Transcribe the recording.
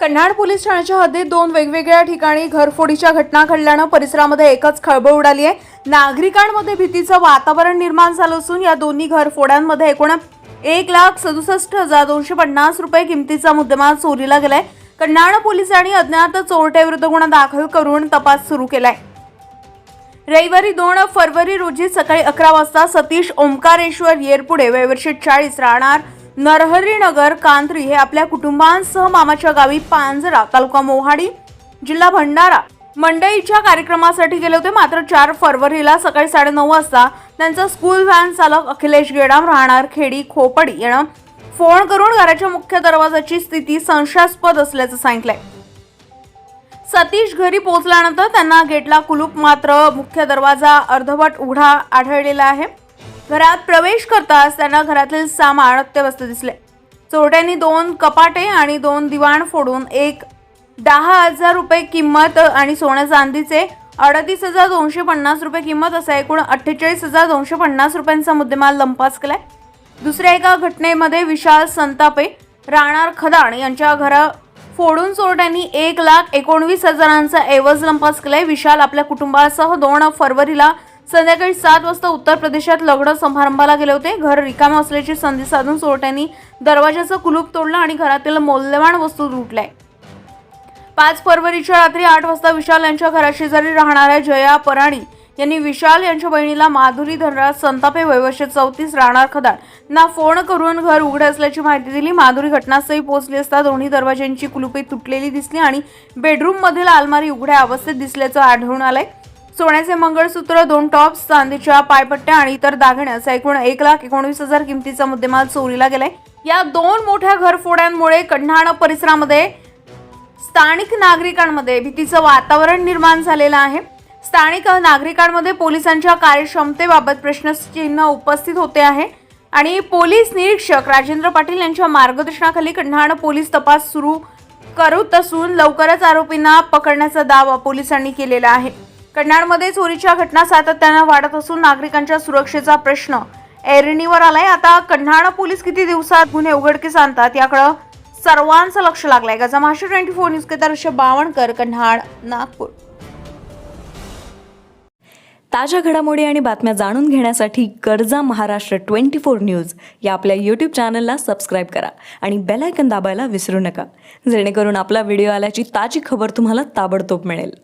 कन्हाड police ठाण्याच्या हद्दीत दोन वेगवेगळ्या ठिकाणी घरफोडीच्या घटना घडल्यानं परिसरामध्ये एकच खळबळ उडाली आहे. नागरिकांमध्ये भीतीचं वातावरण निर्माण झालं असून या दोन्ही घरफोड्यांमध्ये एकूण एक लाख सदुसष्ट हजार दोनशे पन्नास रुपये किमतीचा मुद्देमाल चोरीला गेलाय. कन्हाड पोलिसांनी अज्ञात चोरट्याविरुद्ध गुन्हा दाखल करून तपास सुरू केलाय. रविवारी दोन फरवरी रोजी सकाळी अकरा वाजता सतीश ओंकारेश्वर येरपुडे वयवर्षी चाळीस राहणार नरहरीनगर कांत्री हे आपल्या कुटुंबांसह मामाच्या गावी पांजरा तालुका मोहाडी जिल्हा भंडारा. मंडईच्या कार्यक्रमासाठी गेले होते मात्र चार फरवरीला सकाळी साडेनऊ वाजता त्यांचा स्कूल व्हॅन चालक अखिलेश गेडाम राहणार खेडी खोपडी यानं फोन करून घराच्या मुख्य दरवाजाची स्थिती संशयास्पद असल्याचं सांगितलंय. सतीश घरी पोहोचल्यानंतर त्यांना गेटला कुलूप मात्र मुख्य दरवाजा अर्धवट उघडा आढळलेला आहे. घरात प्रवेश करताच त्यांना घरातील सामान अत्यवस्थ दिसले. चोरट्यांनी दोन कपाटे आणि दोन दिवाण फोडून एक दहा हजार रुपये किंमत आणि सोन्या चांदीचे अडतीस हजार दोनशे पन्नास रुपये किंमत असा एकूण अठ्ठेचाळीस हजार दोनशे पन्नास रुपयांचा मुद्देमाल लंपास केलाय. दुसऱ्या एका घटनेमध्ये विशाल संतापे राहणार खदाण यांच्या घरा फोडून चोरट्यांनी एक लाख एकोणवीस हजारांचा ऐवज लंपास केलाय. विशाल आपल्या कुटुंबासह दोन फरवरीला संध्याकाळी सात वाजता उत्तर प्रदेशात लग्न समारंभाला गेले होते. घर रिकामं असल्याची संधी साधून चोरट्यांनी दरवाजाचं कुलूप तोडलं आणि घरातील मौल्यवान वस्तू लुटल्या. पाच फरवरीच्या रात्री आठ वाजता विशाल यांच्या घराशेजारी राहणाऱ्या जया पराणी यांनी विशाल यांच्या बहिणीला माधुरी धनराज संतापे वयवर्ष चौतीस राहणार खदाड ना फोन करून घर उघडे असल्याची माहिती दिली. माधुरी घटनास्थळी पोहोचली असता दोन्ही दरवाज्यांची कुलुपे तुटलेली दिसली आणि बेडरूममधील आलमारी अलमारी उघड्या अवस्थेत दिसल्याचं आढळून आलंय. सोन्याचे मंगळसूत्र दोन टॉप्स चांदीच्या पायपट्ट्या आणि इतर दागिने असा एकूण एक लाख एकोणवीस हजार किमतीचा मुद्देमाल चोरीला गेलाय. या दोन मोठ्या घरफोड्यांमुळे कढाण परिसरामध्ये स्थानिक नागरिकांमध्ये भीतीचं वातावरण निर्माण झालेलं आहे. स्थानिक नागरिकांमध्ये पोलिसांच्या कार्यक्षमतेबाबत प्रश्नचिन्ह उपस्थित होते आहे. आणि पोलीस निरीक्षक राजेंद्र पाटील यांच्या मार्गदर्शनाखाली कन्हाण पोलीस तपास सुरू करत असून लवकरच आरोपींना पकडण्याचा दावा पोलिसांनी केलेला आहे. कन्नाडमध्ये चोरीच्या घटना सातत्यानं वाढत असून नागरिकांच्या सुरक्षेचा प्रश्न ऐरणीवर आलाय. आता कन्हाड पोलीस किती दिवसात गुन्हे उघडकीस आणतात याकडं सर्वांचं लक्ष लागलंय. Gaja Maharashtra twenty four news Kedar Rishabh Bawankar कन्हाड Nagpur. ताज्या घडामोडी आणि बातम्या जाणून घेण्यासाठी गरजा महाराष्ट्र ट्वेंटी फोर न्यूज या आपल्या यूट्यूब चॅनलला सबस्क्राईब करा आणि बेलायकन दाबायला विसरू नका. जेणेकरून आपला व्हिडिओ आल्याची ताजी खबर तुम्हाला ताबडतोब मिळेल.